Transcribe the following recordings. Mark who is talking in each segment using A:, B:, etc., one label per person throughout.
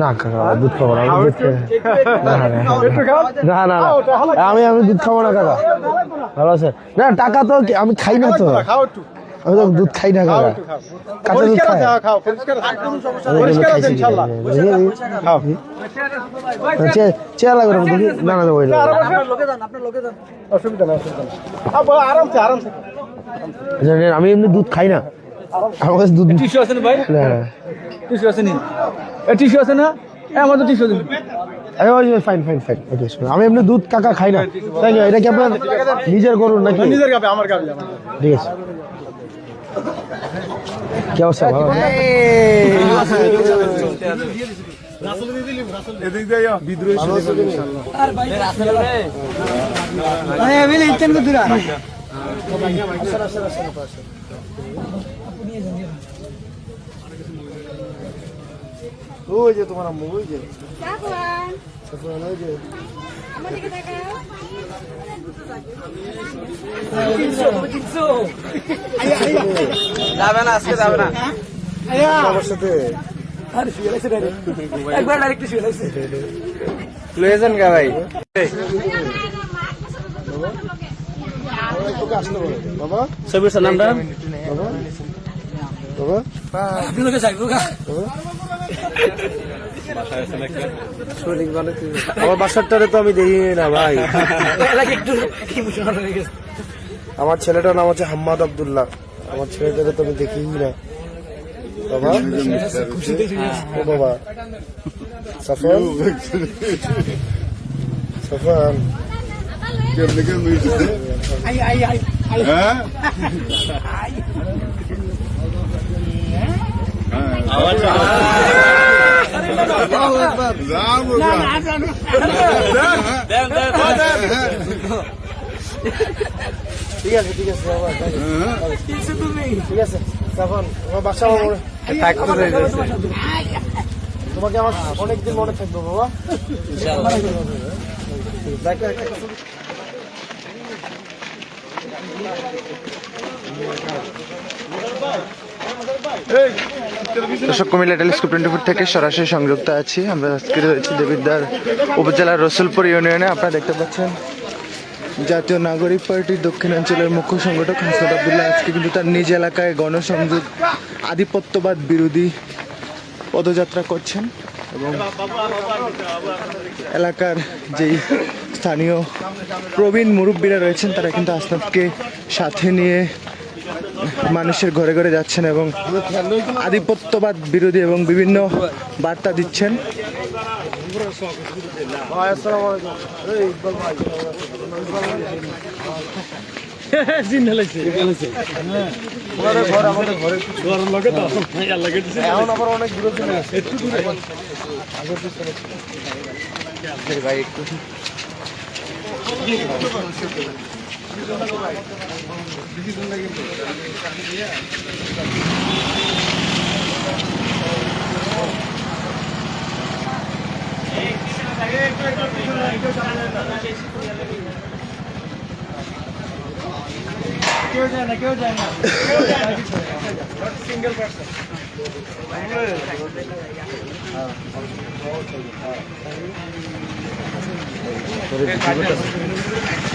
A: না কাকা দুধ খাব না আমি দুধ খাই না, আমি আমি দুধ খাব না কাকা। ভালো আছে। না টাকা তো আমি খাই না তো। আমি তো দুধ খাই না কাকা। কাঁচা দুধ খাই চেয়ার লাগবে না দেখি
B: আরামসে আরামসে
A: আমি এমনি দুধ খাই না। আমার কাছে দুধ
C: টিস্যু আছে না ভাই। টিস্যু আছে নি? এ টিস্যু আছে না? হ্যাঁ আমাদের টিস্যু দিন।
A: ফাইন ফাইন ফাইন ওকে আমি এমনি দুধ কাকা খাই না। তাই না এটা কি আপনার নিজের করুন নাকি?
B: নিজের গাবে আমার গাবে
A: ঠিক আছে। কি অবস্থা ভালো?
B: এদিক দিয়ে বিদ্রোহী
A: ওই যে তোমার আম্মু ওই যে। ওই?
C: যাবে না আজকে যাবে না।
A: আমার সাথে।
C: একবার ডাইরেক্ট লয়েছেন ভাই?
A: বাবা?
C: সবির নামটা?
A: বাবা? বাবা?
C: গা
A: আমার বাসারটারে তো আমি দেখি না ভাই। আমার ছেলেটার নাম হচ্ছে হাম্মাদ আবদুল্লাহ। আমার ছেলেটারে তো আমি দেখি না। বাবা? ও বাবা। সাফান? সাফান?
D: কেমনে কেমনে হ্যাঁ?
A: ঠিক আছে ঠিক আছে ঠিক আছে বাসা তোমাকে আমার অনেকদিন মনে থাকবে বাবা কথা
E: দর্শক, কুমিল্লা টেলিস্কোপ টোয়েন্টি ফোর থেকে সরাসরি সংযুক্ত আছি। আমরা আজকে রয়েছি দেবিদ্বার উপজেলার রসুলপুর ইউনিয়নে। আপনারা দেখতে পাচ্ছেন, জাতীয় নাগরিক পার্টির দক্ষিণাঞ্চলের মুখ্য সংগঠক হাসনাত আবদুল্লাহ। আজকে কিন্তু তার নিজ এলাকায় গণসংযোগ আধিপত্যবাদ বিরোধী পদযাত্রা করছেন এবং এলাকার যেই স্থানীয় প্রবীণ মুরব্বীরা রয়েছেন, তারা কিন্তু আসনাদকে সাথে নিয়ে মানুষের ঘরে ঘরে যাচ্ছেন এবং আধিপত্যবাদ বিরোধী এবং বিভিন্ন বার্তা দিচ্ছেন।
A: ভাই আসসালামু আলাইকুম এই ইকবাল ভাই ওনাদের ঘর আমাদের ঘরে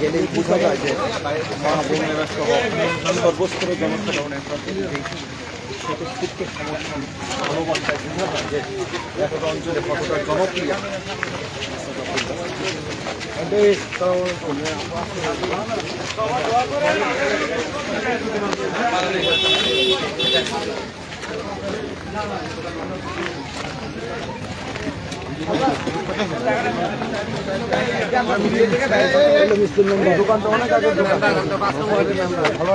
E: গেলেই বোঝা যায় যে মা বোনেরা সহ সর্বস্তরের জনসাধারণের প্রতি এই স্বতঃস্ফূর্ত সমর্থন অনুবাদটায় বোঝা যায় যে এতটা অঞ্চলে কতটা জনপ্রিয়
A: ভালো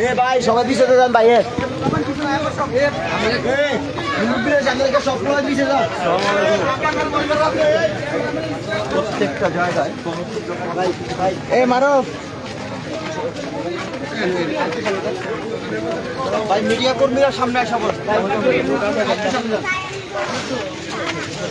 B: এ ভাই সবাই যান এ। ভাই মিডিয়া কর্মীরা সামনে আসা বল।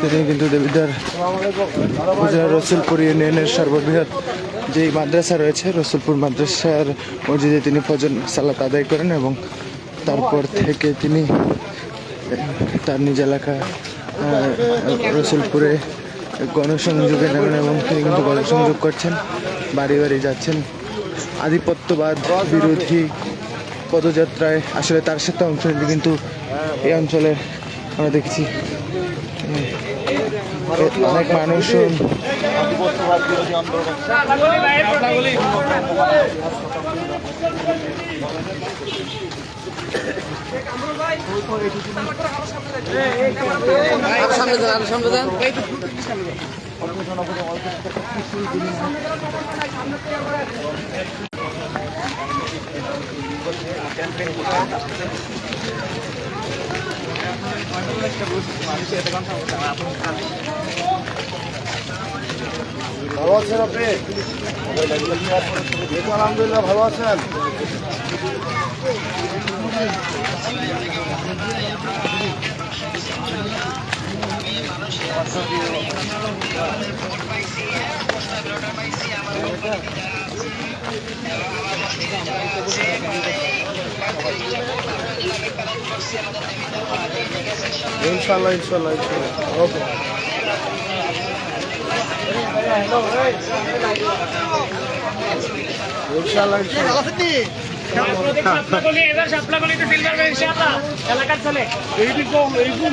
E: তিনি কিন্তু দেবিদ্বার উপজেলার রসুলপুর ইউনিয়নের সর্ববৃহৎ যেই মাদ্রাসা রয়েছে, রসুলপুর মাদ্রাসার মসজিদে তিনি ফজর সালাত আদায় করেন এবং তারপর থেকে তিনি তার নিজ এলাকা রসুলপুরে গণসংযোগে নেমেন এবং তিনি কিন্তু গণসংযোগ করছেন, বাড়ি বাড়ি যাচ্ছেন। আধিপত্যবাদ বিরোধী পদযাত্রায় আসলে তার সাথে অংশ নিতে কিন্তু এই অঞ্চলে আমরা দেখছি অনেক মানুষ
F: আন্দোলন
A: ভালো আছেন আপনি? আলহামদুলিল্লাহ ভালো আছেন? ইনশাল্লাহ ইনশাল্লাহ ইনশাল্লাহ। ওকে। ইনশাল্লাহ ইনশাল্লাহ।
G: এলাকার চলে এইরকম এইরকম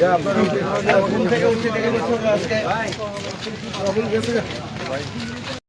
G: দান
B: থেকে উঠে থেকে আজকে